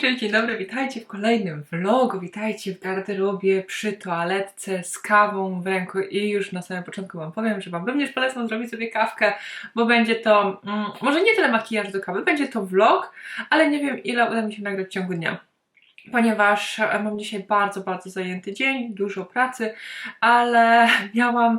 Cześć, dzień dobry, witajcie w kolejnym vlogu, witajcie w garderobie przy toaletce z kawą w ręku i już na samym początku Wam powiem, że Wam również polecam zrobić sobie kawkę, bo będzie to, mm, może nie tyle makijaż do kawy, będzie to vlog, ale nie wiem ile uda mi się nagrać w ciągu dnia. Ponieważ e, mam dzisiaj bardzo, bardzo zajęty dzień, dużo pracy, ale miałam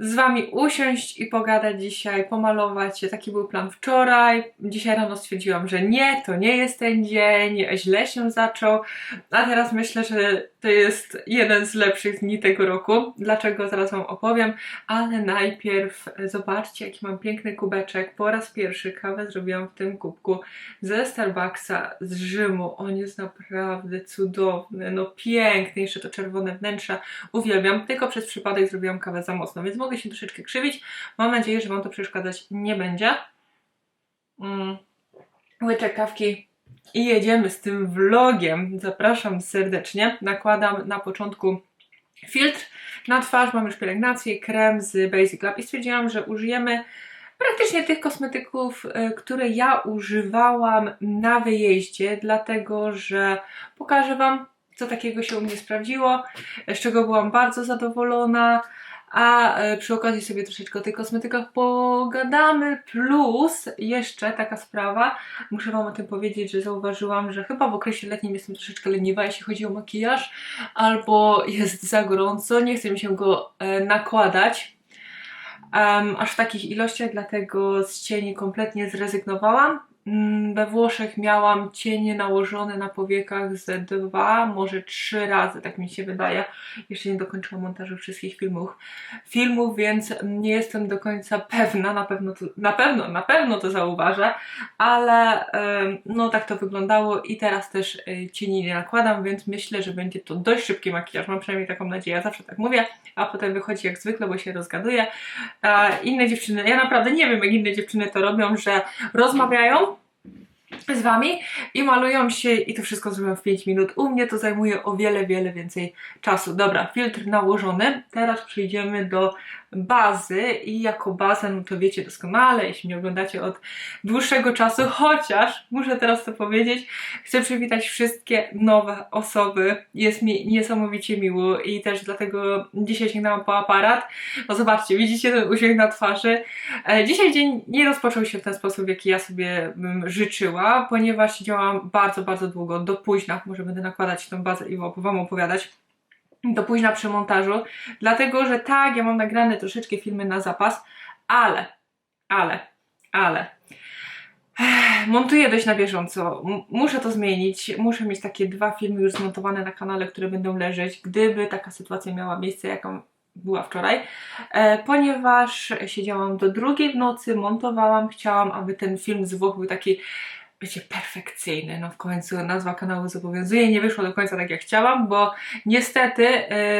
z Wami usiąść i pogadać dzisiaj, pomalować. Taki był plan wczoraj. Dzisiaj rano stwierdziłam, że nie, to nie jest ten dzień, źle się zaczął, a teraz myślę, że to jest jeden z lepszych dni tego roku. Dlaczego zaraz Wam opowiem, ale najpierw zobaczcie, jaki mam piękny kubeczek. Po raz pierwszy kawę zrobiłam w tym kubku ze Starbucksa z Rzymu. On jest naprawdę cudowny, no piękny, jeszcze to czerwone wnętrze. Uwielbiam, tylko przez przypadek zrobiłam kawę za mocno, więc mogę się troszeczkę krzywić. Mam nadzieję, że Wam to przeszkadzać nie będzie. Mm. Łyczek kawki i jedziemy z tym vlogiem. Zapraszam serdecznie. Nakładam na początku filtr na twarz. Mam już pielęgnację, krem z Basic Lab i stwierdziłam, że użyjemy praktycznie tych kosmetyków, y, które ja używałam na wyjeździe, dlatego że pokażę Wam, co takiego się u mnie sprawdziło, z czego byłam bardzo zadowolona a e, przy okazji sobie troszeczkę o tych kosmetykach pogadamy, plus jeszcze taka sprawa, muszę Wam o tym powiedzieć, że zauważyłam, że chyba w okresie letnim jestem troszeczkę leniwa, jeśli chodzi o makijaż, albo jest za gorąco, nie chcę mi się go e, nakładać, um, aż w takich ilościach, dlatego z cieni kompletnie zrezygnowałam. Mm, we Włoszech miałam cienie nałożone na powiekach ze dwa, może trzy razy, tak mi się wydaje. Jeszcze nie dokończyłam montażu wszystkich filmów, filmów, więc nie jestem do końca pewna, na pewno to, na pewno, na pewno to zauważę, ale no tak to wyglądało i teraz też e, cieni nie nakładam, więc myślę, że będzie to dość szybki makijaż, mam przynajmniej taką nadzieję, ja zawsze tak mówię, a potem wychodzi jak zwykle, bo się rozgaduję. Inne dziewczyny, ja naprawdę nie wiem jak inne dziewczyny to robią, że rozmawiają, z Wami i malują się i to wszystko zrobią w 5 minut. U mnie to zajmuje o wiele, wiele więcej czasu. Dobra, filtr nałożony. Teraz przejdziemy do bazy i jako bazę, no to wiecie doskonale, jeśli mnie oglądacie od dłuższego czasu, chociaż muszę teraz to powiedzieć, chcę przywitać wszystkie nowe osoby. Jest mi niesamowicie miło i też dlatego dzisiaj sięgnęłam po aparat. No zobaczcie, widzicie ten uśmiech na twarzy. E, dzisiaj dzień nie rozpoczął się w ten sposób, jaki ja sobie bym życzyła, ponieważ siedziałam bardzo, bardzo długo, do późna. Może będę nakładać tą bazę i wam opowiadać do późna przy montażu, dlatego że tak, ja mam nagrane troszeczkę filmy na zapas, ale, ale, ale montuję dość na bieżąco. Muszę to zmienić. Muszę mieć takie dwa filmy już zmontowane na kanale, które będą leżeć, gdyby taka sytuacja miała miejsce, jaką była wczoraj, e, ponieważ siedziałam do drugiej w nocy, montowałam, chciałam, aby ten film z Włoch był taki wiecie, perfekcyjny. No w końcu nazwa kanału zobowiązuje. Nie wyszło do końca tak jak chciałam, bo niestety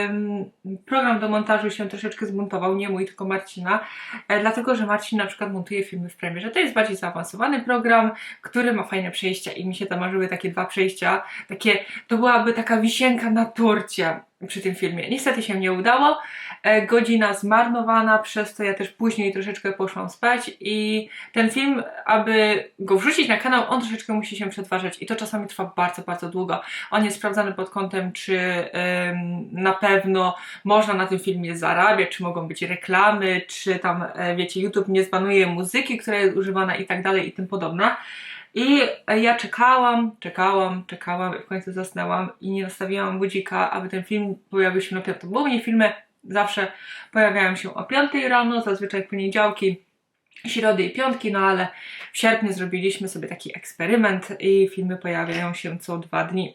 ym, program do montażu się troszeczkę zmontował, nie mój, tylko Marcina, e, dlatego, że Marcin na przykład montuje filmy w premierze. To jest bardziej zaawansowany program, który ma fajne przejścia i mi się tam marzyły takie dwa przejścia, takie, to byłaby taka wisienka na torcie przy tym filmie. Niestety się nie udało. E, godzina zmarnowana, przez to ja też później troszeczkę poszłam spać i ten film, aby go wrzucić na kanał, on troszeczkę musi się przetwarzać i to czasami trwa bardzo, bardzo długo. On jest sprawdzany pod kątem, czy ym, na pewno można na tym filmie zarabiać, czy mogą być reklamy, czy tam, e, wiecie, YouTube nie zbanuje muzyki, która jest używana i tak dalej i tym podobne. I ja czekałam, czekałam, czekałam, w końcu zasnęłam i nie nastawiałam budzika, aby ten film pojawił się na piątą. Bo mnie filmy zawsze pojawiają się o 5 rano, zazwyczaj poniedziałki, środy i piątki, no ale w sierpniu zrobiliśmy sobie taki eksperyment i filmy pojawiają się co dwa dni.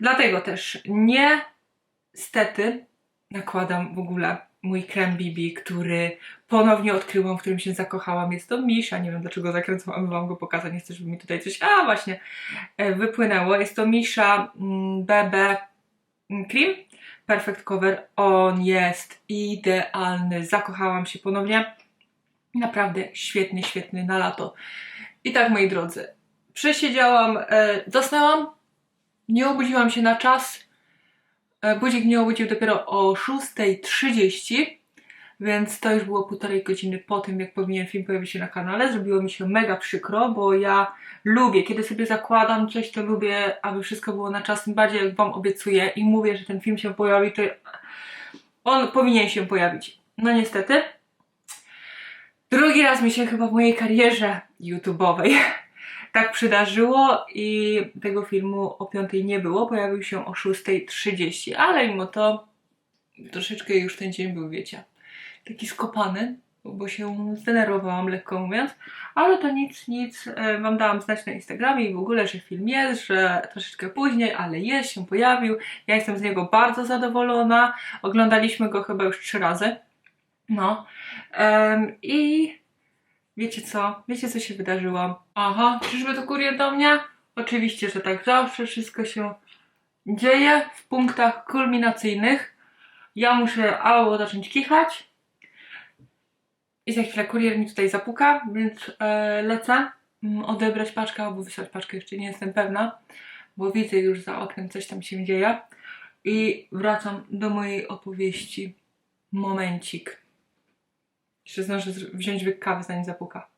Dlatego też niestety nakładam w ogóle mój krem BB, który ponownie odkryłam, w którym się zakochałam. Jest to Misza, nie wiem dlaczego zakręcałam wam go pokazać, nie chcę, żeby mi tutaj coś, a właśnie, e, wypłynęło. Jest to Misza BB mm, Cream Perfect Cover. On jest idealny, zakochałam się ponownie. Naprawdę świetny, świetny na lato. I tak, moi drodzy, przesiedziałam, e, zasnęłam, nie obudziłam się na czas, budzik mnie obudził dopiero o 6.30. Więc to już było półtorej godziny po tym, jak powinien film pojawić się na kanale. Zrobiło mi się mega przykro, bo ja lubię, kiedy sobie zakładam coś, to lubię, aby wszystko było na czas. Tym bardziej jak Wam obiecuję i mówię, że ten film się pojawi, to on powinien się pojawić. No niestety. Drugi raz mi się chyba w mojej karierze YouTube'owej tak przydarzyło i tego filmu o 5 nie było, pojawił się o 6.30, ale mimo to troszeczkę już ten dzień był, wiecie, taki skopany, bo się zdenerwowałam, lekko mówiąc, ale to nic, nic, e, Wam dałam znać na Instagramie i w ogóle, że film jest, że troszeczkę później, ale jest, się pojawił, ja jestem z niego bardzo zadowolona, oglądaliśmy go chyba już trzy razy, no, Em, i wiecie co, wiecie co się wydarzyło? Aha, czyżby to kurier do mnie? Oczywiście, że tak, zawsze wszystko się dzieje w punktach kulminacyjnych, ja muszę albo zacząć kichać i za chwilę kurier mi tutaj zapuka, więc e, lecę mm, odebrać paczkę albo wysłać paczkę, jeszcze nie jestem pewna, bo widzę już za oknem coś tam się dzieje i wracam do mojej opowieści. Momencik. Zdążę zr- wziąć łyk kawy zanim zapuka.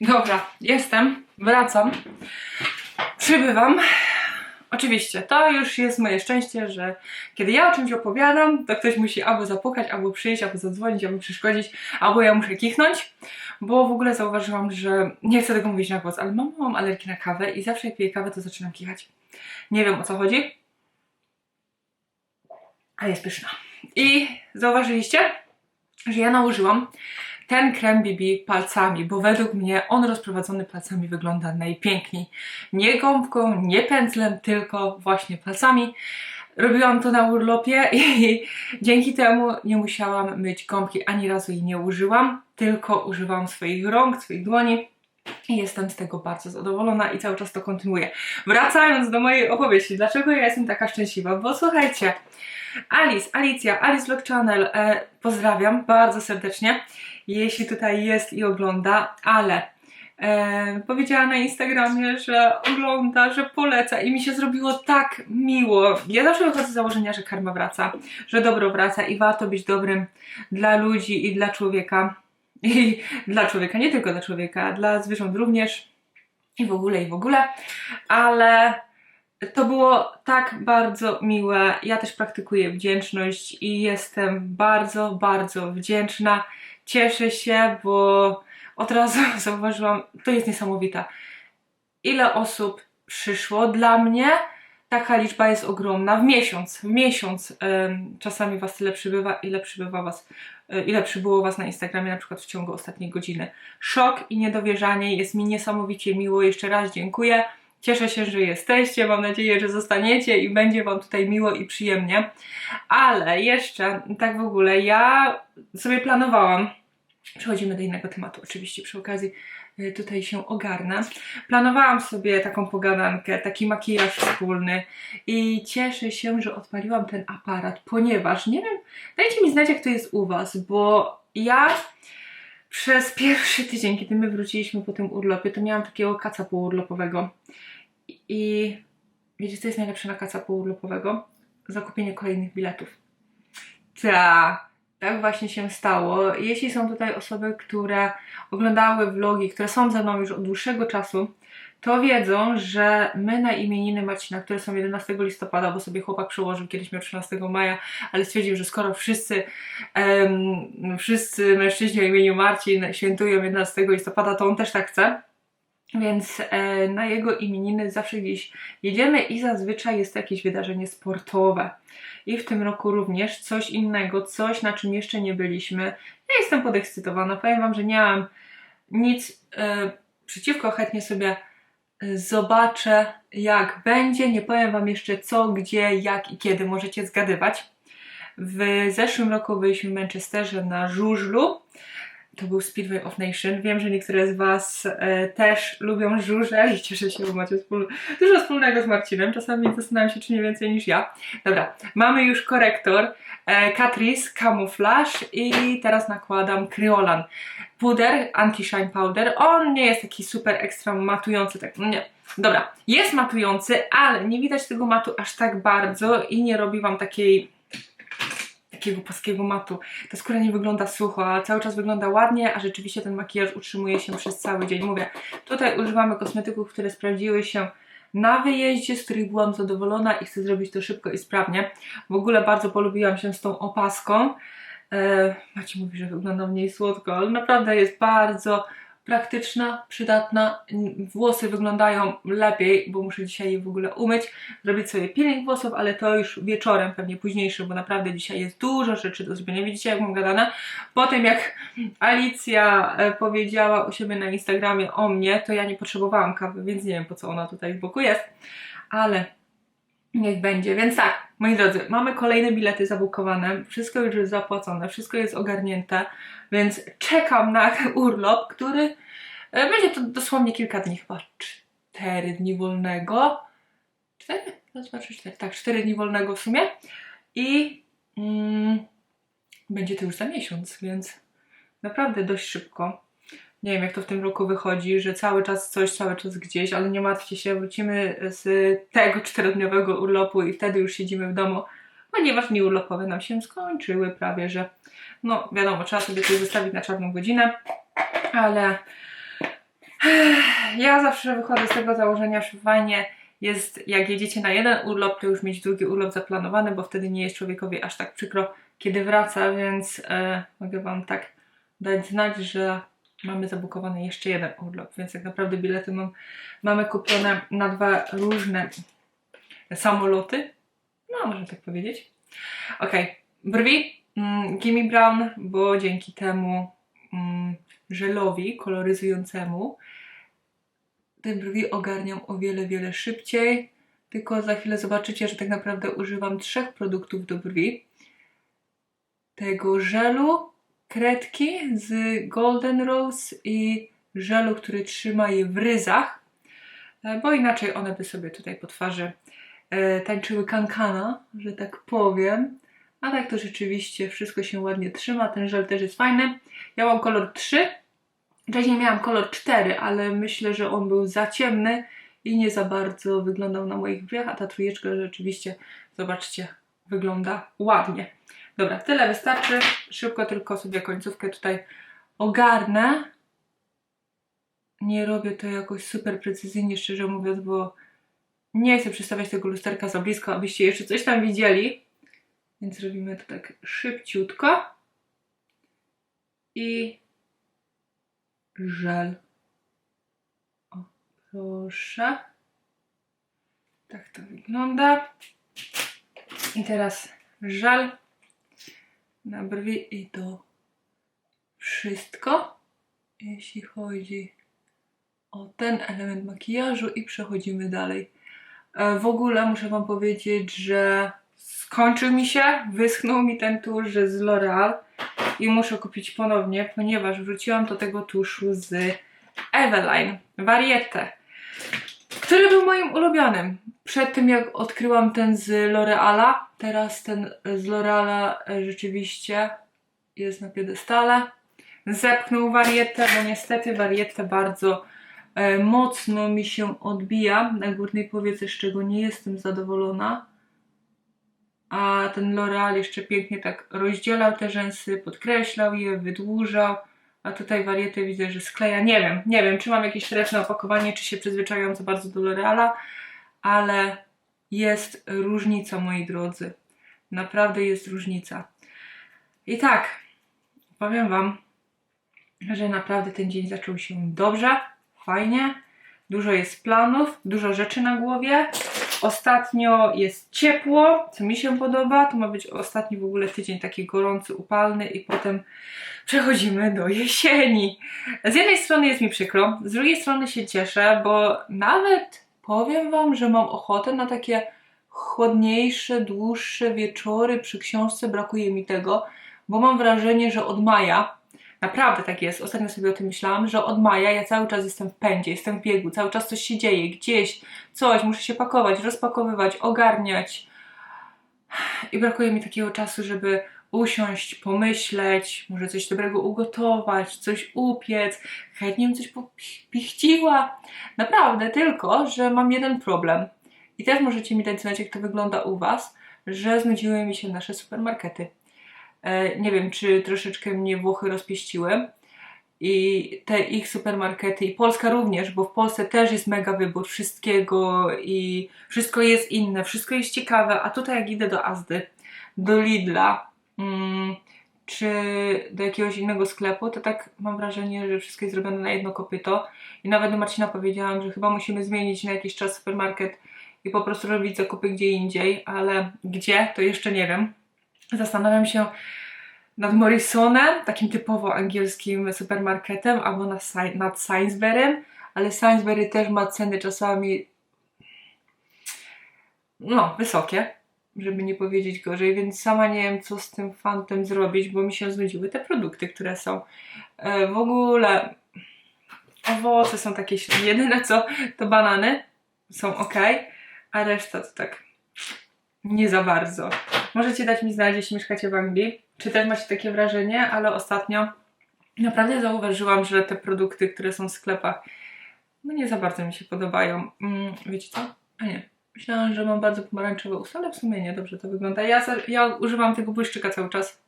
Dobra, jestem, wracam, przybywam. Oczywiście, to już jest moje szczęście, że kiedy ja o czymś opowiadam, to ktoś musi albo zapukać, albo przyjść, albo zadzwonić, albo przeszkodzić, albo ja muszę kichnąć, bo w ogóle zauważyłam, że nie chcę tego mówić na głos, ale mam, mam alergię na kawę i zawsze jak piję kawę, to zaczynam kichać. Nie wiem o co chodzi, ale jest pyszna. I zauważyliście, że ja nałożyłam ten krem BB palcami, bo według mnie on rozprowadzony palcami wygląda najpiękniej. Nie gąbką, nie pędzlem, tylko właśnie palcami. Robiłam to na urlopie i dzięki temu nie musiałam myć gąbki, ani razu jej nie użyłam, tylko używałam swoich rąk, swoich dłoni. I jestem z tego bardzo zadowolona i cały czas to kontynuuję. Wracając do mojej opowieści, dlaczego ja jestem taka szczęśliwa? Bo słuchajcie, Alice, Alicja, Alice Vlog Channel, e, pozdrawiam bardzo serdecznie, jeśli tutaj jest i ogląda, ale e, powiedziała na Instagramie, że ogląda, że poleca i mi się zrobiło tak miło. Ja zawsze wychodzę z założenia, że karma wraca, że dobro wraca i warto być dobrym dla ludzi i dla człowieka. I dla człowieka, nie tylko dla człowieka, dla zwierząt również i w ogóle, i w ogóle, ale to było tak bardzo miłe. Ja też praktykuję wdzięczność i jestem bardzo, bardzo wdzięczna. Cieszę się, bo od razu zauważyłam, to jest niesamowite. Ile osób przyszło dla mnie? Taka liczba jest ogromna. W miesiąc, w miesiąc czasami was tyle przybywa, ile przybywa was, ile przybyło was na Instagramie na przykład w ciągu ostatniej godziny. Szok i niedowierzanie, jest mi niesamowicie miło. Jeszcze raz dziękuję. Cieszę się, że jesteście. Mam nadzieję, że zostaniecie i będzie Wam tutaj miło i przyjemnie. Ale jeszcze, tak w ogóle, ja sobie planowałam. Przechodzimy do innego tematu, oczywiście przy okazji tutaj się ogarnę. Planowałam sobie taką pogadankę, taki makijaż wspólny i cieszę się, że odpaliłam ten aparat, ponieważ nie wiem, dajcie mi znać, jak to jest u Was, bo ja przez pierwszy tydzień, kiedy my wróciliśmy po tym urlopie, to miałam takiego kaca pourlopowego. I wiecie, co jest najlepsze na kaca pourlopowego? Zakupienie kolejnych biletów. Ta, tak właśnie się stało. Jeśli są tutaj osoby, które oglądały vlogi, które są ze mną już od dłuższego czasu, to wiedzą, że my na imieniny Marcina, które są 11 listopada, bo sobie chłopak przełożył kiedyś miał 13 maja, ale stwierdził, że skoro wszyscy, em, wszyscy mężczyźni o imieniu Marcin świętują 11 listopada, to on też tak chce. Więc e, na jego imieniny zawsze gdzieś jedziemy i zazwyczaj jest jakieś wydarzenie sportowe. I w tym roku również coś innego, coś na czym jeszcze nie byliśmy. Ja jestem podekscytowana. Powiem Wam, że nie mam nic e, przeciwko, chętnie sobie e, zobaczę jak będzie. Nie powiem Wam jeszcze co, gdzie, jak i kiedy możecie zgadywać. W zeszłym roku byliśmy w Manchesterze na żużlu. To był Speedway of Nation. Wiem, że niektóre z Was e, też lubią żużel i cieszę się, bo macie wspól... dużo wspólnego z Marcinem. Czasami zastanawiam się, czy nie więcej niż ja. Dobra, mamy już korektor e, Catrice Camouflage i teraz nakładam Kryolan. Puder, Anti-Shine Powder. On nie jest taki super ekstra matujący, tak nie. Dobra, jest matujący, ale nie widać tego matu aż tak bardzo i nie robi Wam takiej takiego płaskiego matu. Ta skóra nie wygląda sucho, a cały czas wygląda ładnie, a rzeczywiście ten makijaż utrzymuje się przez cały dzień. Mówię, tutaj używamy kosmetyków, które sprawdziły się na wyjeździe, z których byłam zadowolona i chcę zrobić to szybko i sprawnie. W ogóle bardzo polubiłam się z tą opaską. E, Macie mówi, że wygląda mniej słodko, ale naprawdę jest bardzo praktyczna, przydatna. Włosy wyglądają lepiej, bo muszę dzisiaj je w ogóle umyć, zrobić sobie peeling włosów, ale to już wieczorem, pewnie późniejszy, bo naprawdę dzisiaj jest dużo rzeczy do zrobienia. Widzicie, jak mam gadane? Potem jak Alicja e, powiedziała u siebie na Instagramie o mnie, to ja nie potrzebowałam kawy, więc nie wiem po co ona tutaj z boku jest, ale Niech będzie. Więc tak, moi drodzy, mamy kolejne bilety zabukowane, wszystko już jest zapłacone, wszystko jest ogarnięte, więc czekam na urlop, który e, będzie to dosłownie kilka dni, chyba cztery dni wolnego. Cztery? Raz, dwa, trzy, cztery. Tak, cztery dni wolnego w sumie. I mm, będzie to już za miesiąc, więc naprawdę dość szybko. Nie wiem, jak to w tym roku wychodzi, że cały czas coś, cały czas gdzieś, ale nie martwcie się, wrócimy z tego czterodniowego urlopu i wtedy już siedzimy w domu, ponieważ dni urlopowe nam się skończyły prawie, że no wiadomo, trzeba sobie coś zostawić na czarną godzinę, ale ja zawsze wychodzę z tego założenia, że fajnie jest, jak jedziecie na jeden urlop, to już mieć drugi urlop zaplanowany, bo wtedy nie jest człowiekowi aż tak przykro, kiedy wraca, więc e, mogę Wam tak dać znać, że mamy zabukowany jeszcze jeden urlop, więc tak naprawdę bilety mam, mamy kupione na dwa różne samoloty. No, można tak powiedzieć. Ok, brwi mm, Gimme Brown, bo dzięki temu mm, żelowi koloryzującemu te brwi ogarniam o wiele, wiele szybciej. Tylko za chwilę zobaczycie, że tak naprawdę używam trzech produktów do brwi. Tego żelu, kredki z Golden Rose i żelu, który trzyma je w ryzach, e, bo inaczej one by sobie tutaj po twarzy e, tańczyły kankana, że tak powiem. A tak to rzeczywiście wszystko się ładnie trzyma, ten żel też jest fajny. Ja mam kolor 3, wcześniej miałam kolor 4, ale myślę, że on był za ciemny i nie za bardzo wyglądał na moich brwiach, a ta trójeczka rzeczywiście, zobaczcie, wygląda ładnie. Dobra, tyle wystarczy. Szybko tylko sobie końcówkę tutaj ogarnę. Nie robię to jakoś super precyzyjnie, szczerze mówiąc, bo nie chcę przedstawiać tego lusterka za blisko, abyście jeszcze coś tam widzieli. Więc robimy to tak szybciutko. I żel. O, proszę. Tak to wygląda. I teraz żel na brwi i to wszystko, jeśli chodzi o ten element makijażu i przechodzimy dalej. E, w ogóle muszę Wam powiedzieć, że skończył mi się, wyschnął mi ten tusz z L'Oreal i muszę kupić ponownie, ponieważ wróciłam do tego tuszu z Eveline, Variette, który był moim ulubionym. Przed tym jak odkryłam ten z L'Oreala, teraz ten z L'Oreala e, rzeczywiście jest na piedestale. Zepchnął warietę, bo niestety warietę bardzo e, mocno mi się odbija na górnej powiece, z czego nie jestem zadowolona. A ten L'Oreal jeszcze pięknie tak rozdzielał te rzęsy, podkreślał je, wydłużał. A tutaj warietę widzę, że skleja. Nie wiem, nie wiem, czy mam jakieś trefne opakowanie, czy się przyzwyczaiłam za bardzo do L'Oreala, ale jest różnica, moi drodzy. Naprawdę jest różnica. I tak, powiem Wam, że naprawdę ten dzień zaczął się dobrze, fajnie. Dużo jest planów, dużo rzeczy na głowie. Ostatnio jest ciepło, co mi się podoba. To ma być ostatni w ogóle tydzień taki gorący, upalny i potem przechodzimy do jesieni. Z jednej strony jest mi przykro, z drugiej strony się cieszę, bo nawet powiem Wam, że mam ochotę na takie chłodniejsze, dłuższe wieczory przy książce. Brakuje mi tego, bo mam wrażenie, że od maja Naprawdę tak jest. Ostatnio sobie o tym myślałam, że od maja ja cały czas jestem w pędzie, jestem w biegu, cały czas coś się dzieje, gdzieś coś, muszę się pakować, rozpakowywać, ogarniać. I brakuje mi takiego czasu, żeby usiąść, pomyśleć, może coś dobrego ugotować, coś upiec, chętnie bym coś popichciła. Naprawdę, tylko, że mam jeden problem. I też możecie mi dać znać, jak to wygląda u Was, że znudziły mi się nasze supermarkety. E, nie wiem, czy troszeczkę mnie Włochy rozpieściły i te ich supermarkety i Polska również, bo w Polsce też jest mega wybór wszystkiego i wszystko jest inne, wszystko jest ciekawe, a tutaj jak idę do Azdy, do Lidla czy do jakiegoś innego sklepu, to tak mam wrażenie, że wszystko jest zrobione na jedno kopyto i nawet do Marcina powiedziałam, że chyba musimy zmienić na jakiś czas supermarket i po prostu robić zakupy gdzie indziej, ale gdzie, to jeszcze nie wiem. Zastanawiam się, nad Morrisonem, takim typowo angielskim supermarketem, albo nad, Sainsbury'm, ale Sainsbury też ma ceny czasami no, wysokie, żeby nie powiedzieć gorzej, więc sama nie wiem, co z tym fantem zrobić, bo mi się znudziły te produkty, które są. E, w ogóle owoce są takie jedyne co to banany są ok, a reszta to tak nie za bardzo. Możecie dać mi znać, jeśli mieszkacie w Anglii, czy też macie takie wrażenie, ale ostatnio naprawdę zauważyłam, że te produkty, które są w sklepach, no nie za bardzo mi się podobają. Mm, wiecie co? A nie. Myślałam, że mam bardzo pomarańczowe usta, ale w sumie nie, dobrze to wygląda. Ja, ja używam tego błyszczyka cały czas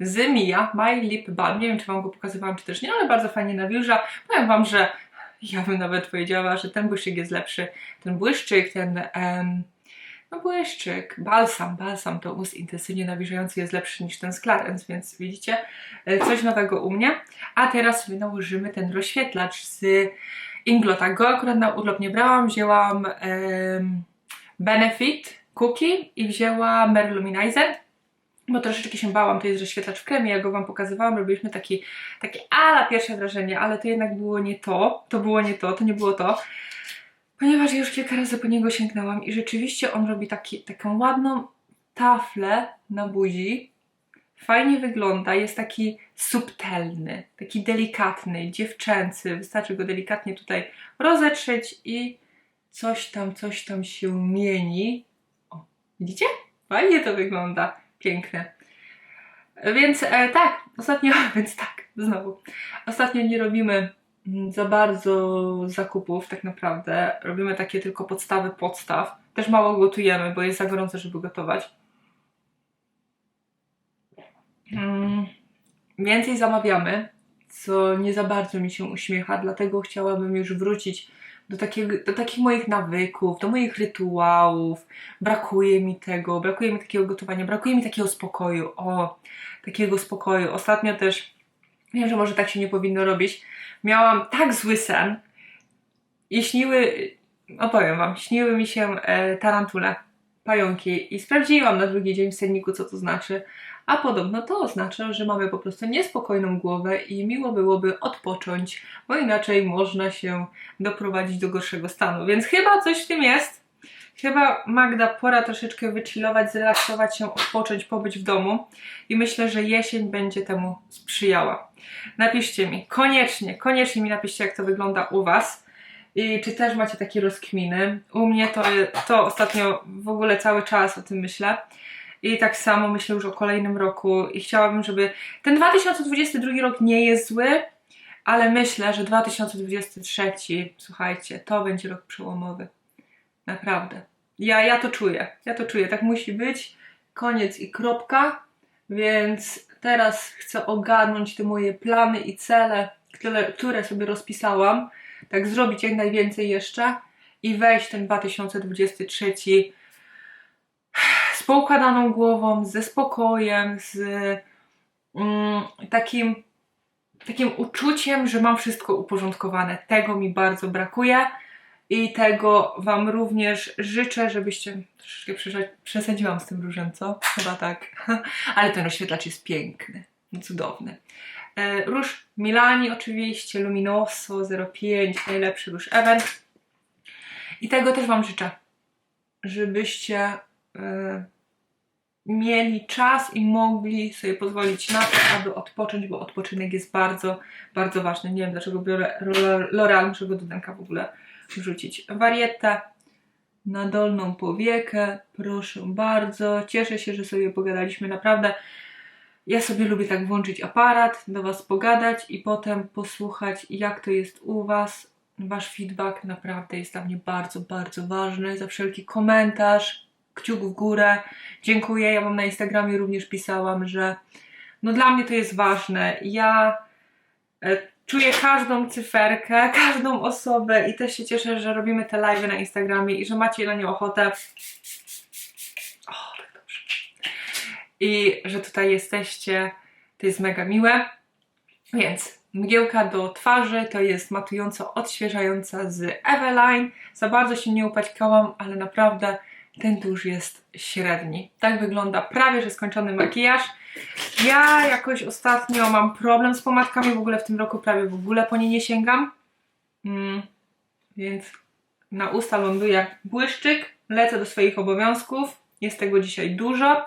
z Mia My Lip Balm. Nie wiem, czy Wam go pokazywałam, czy też nie, ale bardzo fajnie nawilża. Powiem Wam, że ja bym nawet powiedziała, że ten błyszczyk jest lepszy. Ten błyszczyk, ten... Um, no błyszczyk, balsam, balsam to ust intensywnie nawilżający jest lepszy niż ten z Clarence, więc widzicie, e, coś nowego u mnie. A teraz sobie nałożymy ten rozświetlacz z Inglota. Go akurat na urlop nie brałam, wzięłam Benefit Cookie i wzięłam Merluminizer bo troszeczkę się bałam, to jest rozświetlacz w kremie, ja go Wam pokazywałam, robiliśmy taki, takie ala pierwsze wrażenie, ale to jednak było nie to, to było nie to, to nie było to ponieważ już kilka razy po niego sięgnęłam i rzeczywiście on robi taki, taką ładną taflę na buzi. Fajnie wygląda, jest taki subtelny, taki delikatny, dziewczęcy. Wystarczy go delikatnie tutaj rozetrzeć i coś tam, coś tam się mieni. O, widzicie? Fajnie to wygląda. Piękne. Więc e, tak, ostatnio, więc tak, znowu. Ostatnio nie robimy Mm, za bardzo zakupów tak naprawdę. Robimy takie tylko podstawy podstaw. Też mało gotujemy, bo jest za gorąco, żeby gotować. Hmm. Więcej zamawiamy, co nie za bardzo mi się uśmiecha, dlatego chciałabym już wrócić do, takiego, do takich moich nawyków, do moich rytuałów. Brakuje mi tego, brakuje mi takiego gotowania, brakuje mi takiego spokoju. O, takiego spokoju. Ostatnio też, wiem, że może tak się nie powinno robić, miałam tak zły sen i śniły, opowiem Wam, śniły mi się e, tarantule, pająki i sprawdziłam na drugi dzień w senniku, co to znaczy. A podobno to oznacza, że mamy po prostu niespokojną głowę i miło byłoby odpocząć, bo inaczej można się doprowadzić do gorszego stanu. Więc chyba coś w tym jest. Chyba Magda pora troszeczkę wychillować, zrelaksować się, odpocząć, pobyć w domu i myślę, że jesień będzie temu sprzyjała. Napiszcie mi, koniecznie, koniecznie mi napiszcie, jak to wygląda u Was i czy też macie takie rozkminy. U mnie to, to ostatnio w ogóle cały czas o tym myślę. I tak samo myślę już o kolejnym roku i chciałabym, żeby ten 2022 rok nie jest zły, ale myślę, że 2023, słuchajcie, to będzie rok przełomowy. Naprawdę. Ja, ja to czuję. Ja to czuję. Tak musi być. Koniec i kropka. Więc teraz chcę ogarnąć te moje plany i cele, które, które sobie rozpisałam. Tak zrobić jak najwięcej jeszcze i wejść ten 2023 z poukładaną głową, ze spokojem, z mm, takim, takim uczuciem, że mam wszystko uporządkowane. Tego mi bardzo brakuje. I tego Wam również życzę, żebyście troszeczkę przesadziłam z tym różem, co? Chyba tak. Ale ten oświetlacz jest piękny, cudowny. E, róż Milani oczywiście, Luminoso 05, najlepszy róż ever. I tego też Wam życzę, żebyście mieli czas i mogli sobie pozwolić na to, aby odpocząć, bo odpoczynek jest bardzo, bardzo ważny. Nie wiem dlaczego biorę L'Oreal, muszę go do w ogóle wrzucić warietę na dolną powiekę. Proszę bardzo. Cieszę się, że sobie pogadaliśmy. Naprawdę Ja sobie lubię tak włączyć aparat, do Was pogadać i potem posłuchać, jak to jest u Was. Wasz feedback naprawdę jest dla mnie bardzo, bardzo ważny. Za wszelki komentarz, kciuk w górę. Dziękuję. Ja Wam na Instagramie również pisałam, że no dla mnie to jest ważne. Ja e, czuję każdą cyferkę, każdą osobę i też się cieszę, że robimy te live na Instagramie i że macie na nie ochotę. O, tak dobrze. I że tutaj jesteście. To jest mega miłe. Więc mgiełka do twarzy to jest matująco odświeżająca z Eveline. Za bardzo się nie upaćkałam, ale naprawdę ten tusz jest średni. Tak wygląda prawie że skończony makijaż. Ja jakoś ostatnio mam problem z pomadkami, w ogóle w tym roku prawie w ogóle po nie nie sięgam. Mm, więc na usta ląduje błyszczyk, lecę do swoich obowiązków. Jest tego dzisiaj dużo.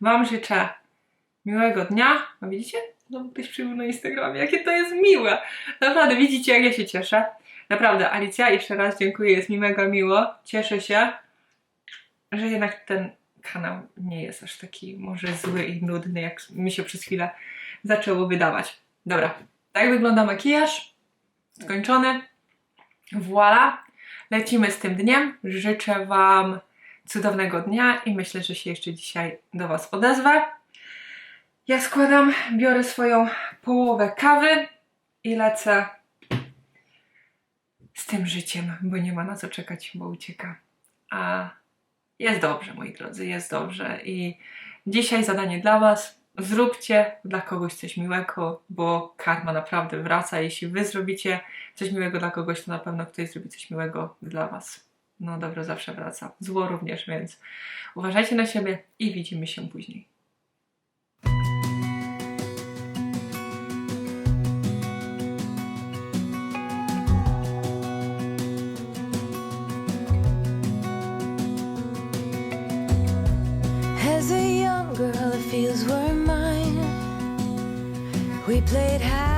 Wam życzę miłego dnia. A widzicie? No ktoś przybył na Instagramie. Jakie to jest miłe. Naprawdę, widzicie jak ja się cieszę. Naprawdę, Alicja, jeszcze raz dziękuję, jest mi mega miło. Cieszę się, że jednak ten kanał nie jest aż taki może zły i nudny, jak mi się przez chwilę zaczęło wydawać. Dobra, tak wygląda makijaż. Skończony. Voila. Lecimy z tym dniem. Życzę Wam cudownego dnia i myślę, że się jeszcze dzisiaj do Was odezwę. Ja składam, biorę swoją połowę kawy i lecę z tym życiem, bo nie ma na co czekać, bo ucieka. A jest dobrze, moi drodzy, jest dobrze. I dzisiaj zadanie dla Was. Zróbcie dla kogoś coś miłego, bo karma naprawdę wraca. Jeśli Wy zrobicie coś miłego dla kogoś, to na pewno ktoś zrobi coś miłego dla Was. No dobro zawsze wraca. Zło również, więc uważajcie na siebie i widzimy się później. played high.